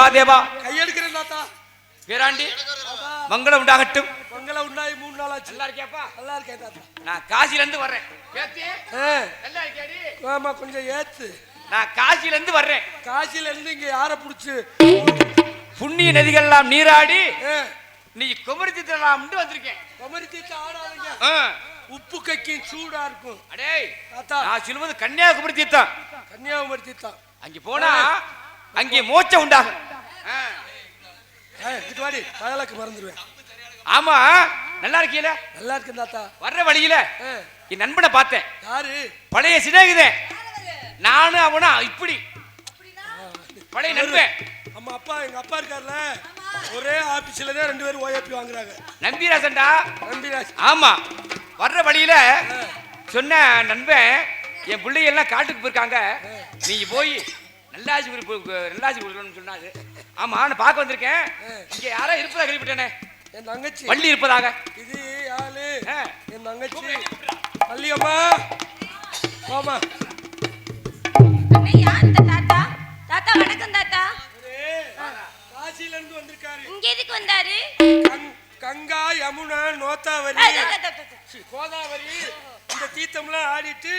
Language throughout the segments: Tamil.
மகாதேவா. கையெடுக்கிறேன் தாத்தா. தாத்தா. மங்களம் உண்டாகட்டும். பொங்கலை உண்டாய் மூணு நாள் ஆச்சு நல்லா இருக்கியாப்பா? நல்லா இருக்கேன் தாத்தா. நான் காசில இருந்து வர்றேன்? ஆமா கொஞ்சம் ஏத்து. நான் காசில இருந்து வர்றேன். காசில இருந்து இங்க யார புடிச்சு? புண்ணிய நதிகள்லாம் நீராடி நீ குமரி திட்டலாம் வந்திருக்கேன். குமரி தீர்த்த ஆடாதீங்க. உப்பு கைக்கும் சூடா இருக்கும். அடேய் தாத்தா. நான் சொல்லுவது கன்னியாகுமரி தீர்த்தம். கன்னியாகுமரி தீர்த்தம். அங்க போனா அங்கே மோட்சம் உண்டாகும். பயலுக்கு மறந்துடுவேன். ஆமா நல்லா இருக்கீல நல்லா இருக்கேன் தாத்தா. வர்ற வழியில என் நண்பனை பார்த்தேன். யாரு? பழைய சிநேகிதே நானும் அவனா இப்படி. பழைய நண்பன். அம்மா அப்பா எங்க அப்பா இருக்கார்ல? ஒரே ஆபீஸ்ல தான் ரெண்டு பேரும் ஓஏபி வாங்குறாங்க. நம்பிராசன்டா. நம்பிராஜ் ஆமா வர்ற வழியில சொன்ன நண்பன் என் பிள்ளைகள்லாம் காட்டுக்கு போயிருக்காங்க. நீங்க போய் நல்லாசி குறிப்பு நல்லாசி கொடுக்கணும்னு சொன்னாரு. ஆமா நான் பார்க்க வந்திருக்கேன். இங்க யாரோ இருப்பதா கேள்விப்பட்டேனே. என் தங்கச்சி. வள்ளி இருப்பதாக. இது ஆளு. என் தங்கச்சி. அண்ணே, யார் இந்த தாத்தா? தாத்தா வணக்கம் தாத்தா. காசில இருந்து வந்திருக்காரு. இங்க எதுக்கு வந்தாரு? கங்கா யமுனா நோத்தாவரி. கோதாவரி. இந்த தீர்த்தம்லாம் ஆடிட்டு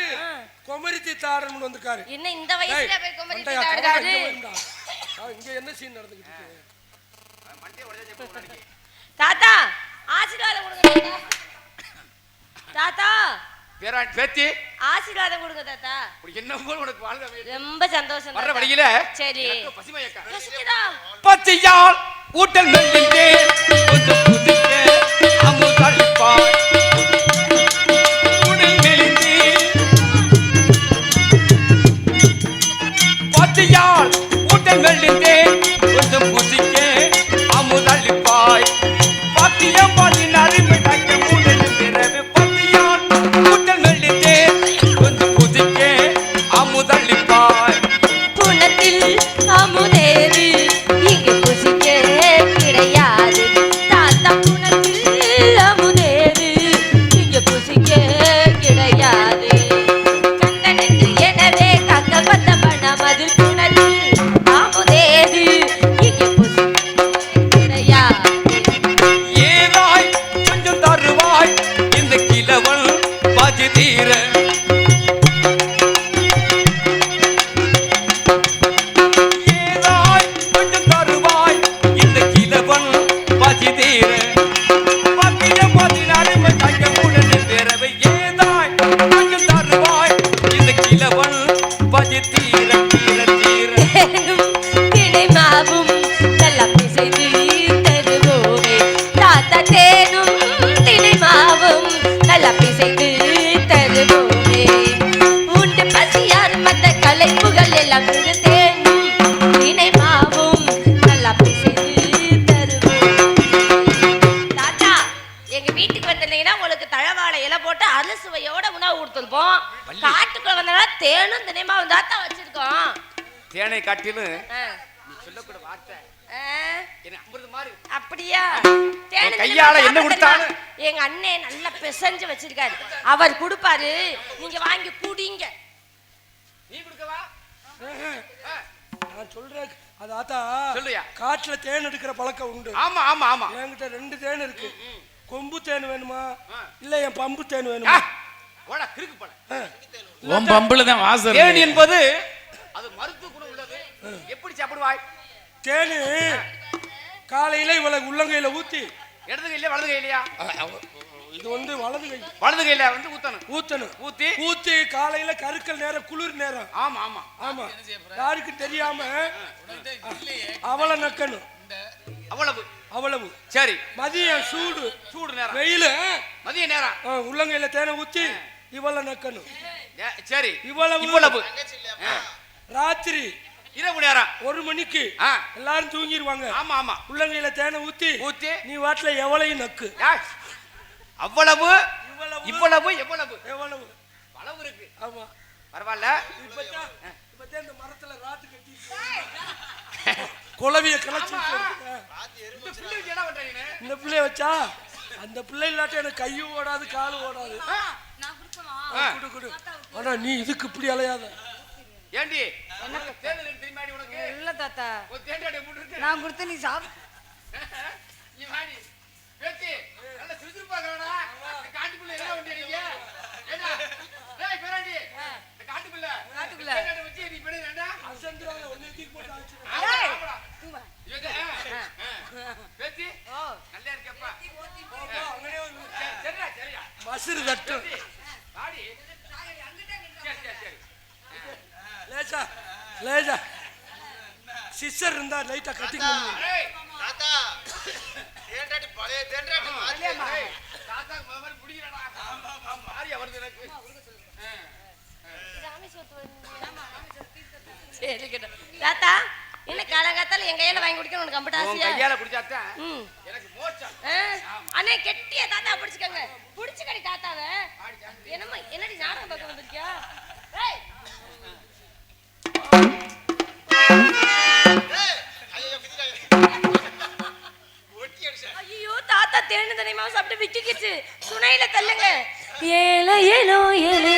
குமரி தீர்த்த ஆடணும்னு வந்திருக்காரு. என்ன இந்த வயசுல போய் குமரி ஆடுறாரு இங்க என்ன சீன் நடந்துகிட்டு இருக்கு? தாத்தா ஆசீர்வாதம் கொடுங்க தாத்தா. பேத்தி. ஆசீர்வாதம் கொடுங்க தாத்தா. என்ன போல் உனக்கு வாழ்க. ரொம்ப சந்தோஷம். வழியில சரி. எனக்கு பசிமயக்கம். பசிக்குதா ஊட்டல் மெல்லின்றே கொஞ்சம் புதிக்க அமுதளிப்பாய் உடல் மெலிந்தே பச்சையால் ஊட்டல் மெல்லின்றே கொஞ்சம் புதிக்க அமுதளிப்பாய் பத்தியம் தேனும் நல்லா பிசைந்து தாத்தா எங்க வீட்டுக்கு வந்தீங்கன்னா உங்களுக்கு தழவாழை இலை போட்டு அறுசுவையோட உணவு கொடுத்துருப்போம். காட்டுக்குள்ள வந்தா தேனும் தினைமாவும் தாத்தா வச்சிருக்கோம். தேனை காட்டிலும் ஆ. நீ சொல்லக்கூட வார்த்தை. ஆ, என்ன அமிர்தம் மாதிரி அப்படியா? தேனு கையால என்ன கொடுத்தாலும்? எங்க அண்ணே நல்லா பிசைஞ்சு வச்சிருக்காரு. அவர் கொடுப்பாரு. நீங்க வாங்கி குடிங்க. நீ கொடுக்கவா? நான் சொல்றேன் அது ஆத்தா சொல்லுயா. காட்டுல தேன் எடுக்கிற பழக்கம் உண்டு. ஆமா ஆமா ஆமா. என்கிட்ட ரெண்டு தேன் இருக்கு. கொம்பு தேன் வேணுமா. இல்ல என் பம்பு தேன் வேணுமா? ஓடா கிறுக்கு பழ ஆ. உன் பம்புல தான் வாசம் தேன் இருக்கு. என்பது அது மருத்துவ குணம் உள்ளது. எப்படி சாப்பிடுவாய்? தேனு காலையில இவ்வளவு உள்ளங்கையில ஊத்தி. இடது கையில வலது கையிலயா? இது வந்து வலது கை. வலது கையில வந்து ஊத்தணும். ஊத்தணும். ஊத்தி ஊத்தி காலையில கருக்கல் நேரம் குளிர் நேரம். ஆமா ஆமா. ஆமா. யாருக்கு தெரியாம அவளை நக்கணும். அவ்வளவு. அவ்வளவு. சரி. மதியம் சூடு. சூடு நேரம். வெயில. மதிய நேரம். ஆ, உள்ளங்கையில தேனை ஊத்தி இவளை நக்கணும். ஏ, சரி. இவ்வளவு. இவ்வளவு. ஆ, ராத்திரி. இரவு நேரம். ஒரு மணிக்கு. ஆ, எல்லாரும் தூங்கிடுவாங்க ஆமா ஆமா. உள்ளங்கையில தேனை ஊத்தி ஊத்தி. நீ வாட்டில எவளையும் நக்கு. அவ்வளவு இவ்வளவு எவ்வளவு? எவ்வளவு? அளவு இருக்கு. ஆமா. பரவாயில்ல. இந்த மரத்துல ராத்து கட்டி குழவிய கிளச்சி இந்த பிள்ளைய வச்சா அந்த பிள்ளை இல்லாட்ட எனக்கு கையும் ஓடாது காலும் ஓடாது. குடு குடு. ஆனா நீ இதுக்கு இப்படி அலையாத? ஏண்டி? இல்ல தாத்தா. நான் கொடுத்து நீ சாப்பிடு பசுறு தட்டும் லேசா லேசா. சிஸ்டர் இருந்தா லைட்டா கட்டிங் சரி தாத்தா என்ன காலங்காத்தால என் கையில வாங்கி குடிக்கணும் உனக்கு அம்பட்ட ஆசையா? கையால குடிச்சாதான் எனக்கு மோச்சம் அண்ணே கெட்டிய தாத்தா பிடிச்சுக்கங்க. பிடிச்சுக்கடி தாத்தாவ. என்னம்மா என்னடி நாடகம் பார்க்க வந்திருக்கியா? ஐயோ தாத்தா தேனு தனிமா சாப்பிட்டு விக்கிக்கிச்சு. துணையில தள்ளுங்க. ஏல ஏலோ ஏலே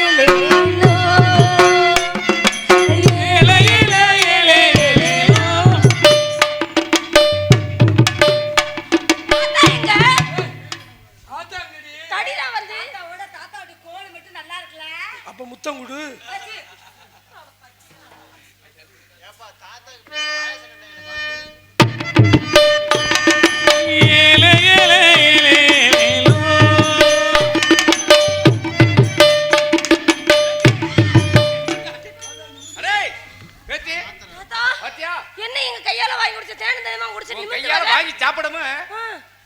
கையால வாங்கி சாப்பிடாம?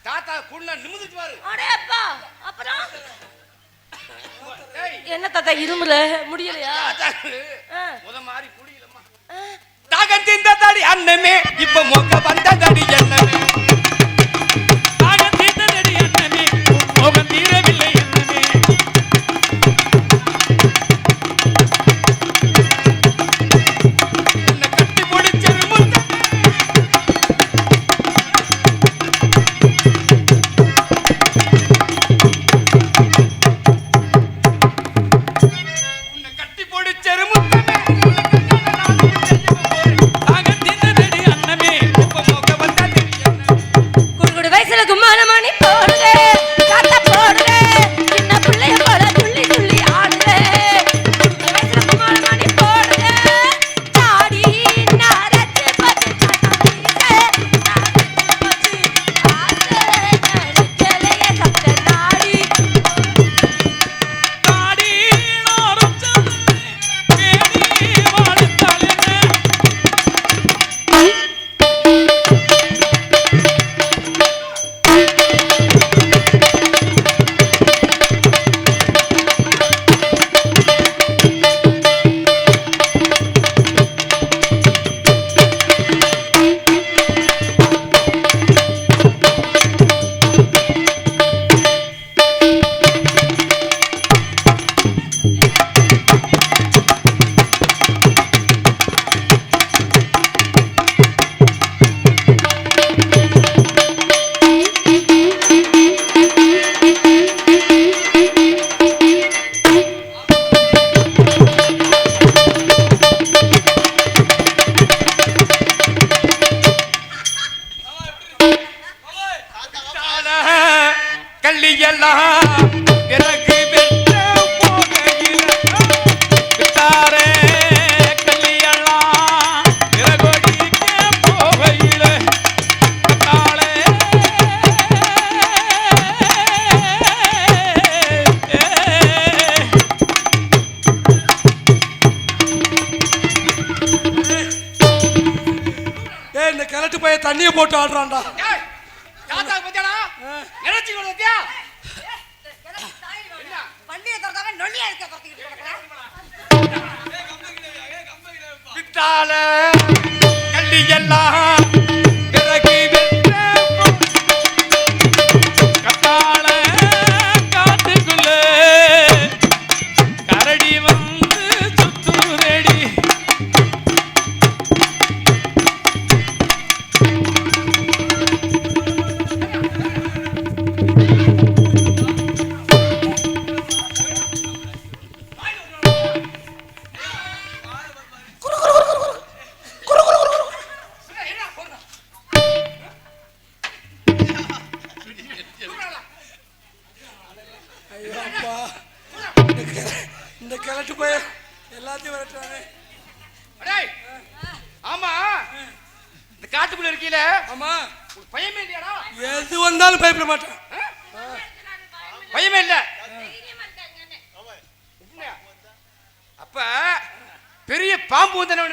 தாத்தா கூட நிமிந்துட்டு பாரு அடே அப்புறம்? என்ன தாத்தா இரும்புல? முடியலையா? முத மாதிரி குடியிலம்மா தகத்தின் தடி அண்ணமே இப்ப மொக்க வந்த தடி என்னமே. எல்லாம் பிறகு வெட்ட போகையில் விட்டாரே கல்லியெல்லாம் பிறகொடிக்க போகையில் விட்டாளே இந்த கிழட்டு பைய தண்ணியை போட்டு ஆடுறான்டா விட்டாலே கிளட்டு போய் எல்லாத்தையும் விரட்டுறானே. அடேய் ஆமா. இந்த காட்டுக்குள்ள இருக்கீல. ஆமா. பயமே இல்லையாடா? எது வந்தாலும் பயப்பட மாட்டேன். பயமே இல்ல. அப்ப பெரிய பாம்பு வந்தானே